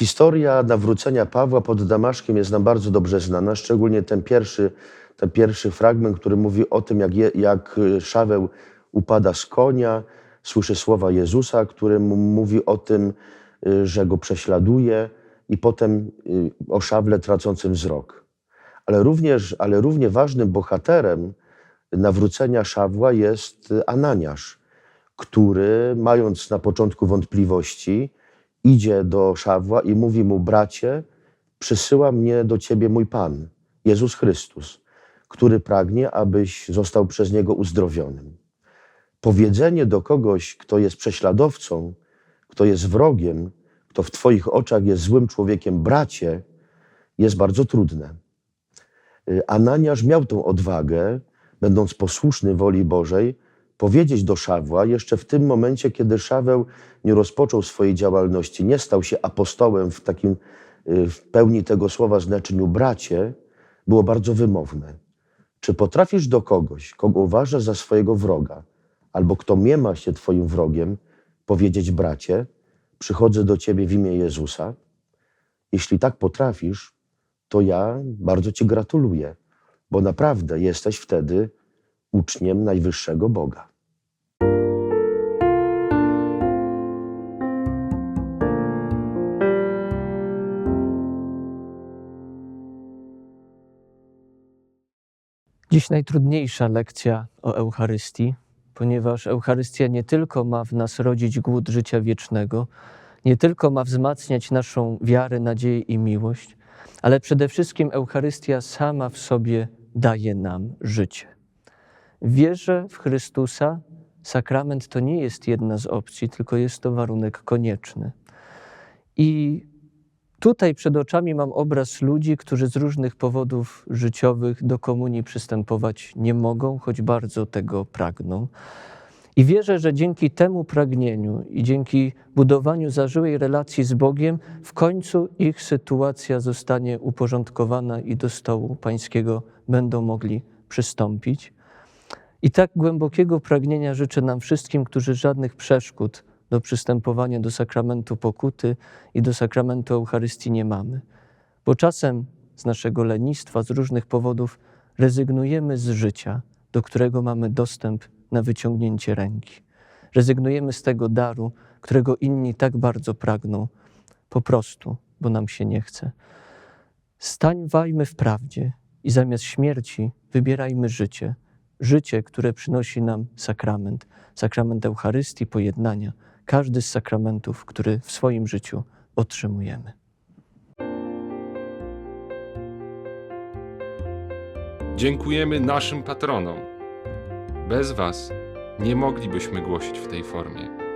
Historia nawrócenia Pawła pod Damaszkiem jest nam bardzo dobrze znana, szczególnie ten pierwszy, ten pierwszy fragment, który mówi o tym, jak, je, jak y, Szaweł upada z konia, słyszy słowa Jezusa, który mówi o tym, y, że go prześladuje i potem y, o Szawle tracącym wzrok. Ale, również, ale równie ważnym bohaterem nawrócenia Szawła jest Ananiasz, który mając na początku wątpliwości, idzie do Szawła i mówi mu: Bracie, przysyła mnie do ciebie mój Pan, Jezus Chrystus, który pragnie, abyś został przez niego uzdrowionym. Powiedzenie do kogoś, kto jest prześladowcą, kto jest wrogiem, kto w Twoich oczach jest złym człowiekiem, bracie, jest bardzo trudne. Y, Ananiasz miał tą odwagę, będąc posłuszny woli Bożej, powiedzieć do Szawła jeszcze w tym momencie, kiedy Szaweł nie rozpoczął swojej działalności, nie stał się apostołem w takim y, w pełni tego słowa znaczeniu bracie, było bardzo wymowne. Czy potrafisz do kogoś, kogo uważasz za swojego wroga, albo kto miema się twoim wrogiem, powiedzieć bracie, przychodzę do ciebie w imię Jezusa? Jeśli tak potrafisz, to ja bardzo ci gratuluję, bo naprawdę jesteś wtedy uczniem najwyższego Boga. Dziś najtrudniejsza lekcja o Eucharystii, ponieważ Eucharystia nie tylko ma w nas rodzić głód życia wiecznego, nie tylko ma wzmacniać naszą wiarę, nadzieję i miłość, ale przede wszystkim Eucharystia sama w sobie daje nam życie. W wierze w Chrystusa sakrament to nie jest jedna z opcji, tylko jest to warunek konieczny. I Tutaj przed oczami mam obraz ludzi, którzy z różnych powodów życiowych do komunii przystępować nie mogą, choć bardzo tego pragną. I wierzę, że dzięki temu pragnieniu i dzięki budowaniu zażyłej relacji z Bogiem, w końcu ich sytuacja zostanie uporządkowana i do stołu Pańskiego będą mogli przystąpić. I tak głębokiego pragnienia życzę nam wszystkim, którzy żadnych przeszkód do przystępowania do sakramentu pokuty i do sakramentu Eucharystii nie mamy. Bo czasem z naszego lenistwa, z różnych powodów rezygnujemy z życia, do którego mamy dostęp na wyciągnięcie ręki. Rezygnujemy z tego daru, którego inni tak bardzo pragną, po prostu, bo nam się nie chce. Stańwajmy w prawdzie i zamiast śmierci wybierajmy życie. Życie, które przynosi nam sakrament, sakrament Eucharystii, pojednania, każdy z sakramentów, który w swoim życiu otrzymujemy. Dziękujemy naszym patronom. Bez Was nie moglibyśmy głosić w tej formie.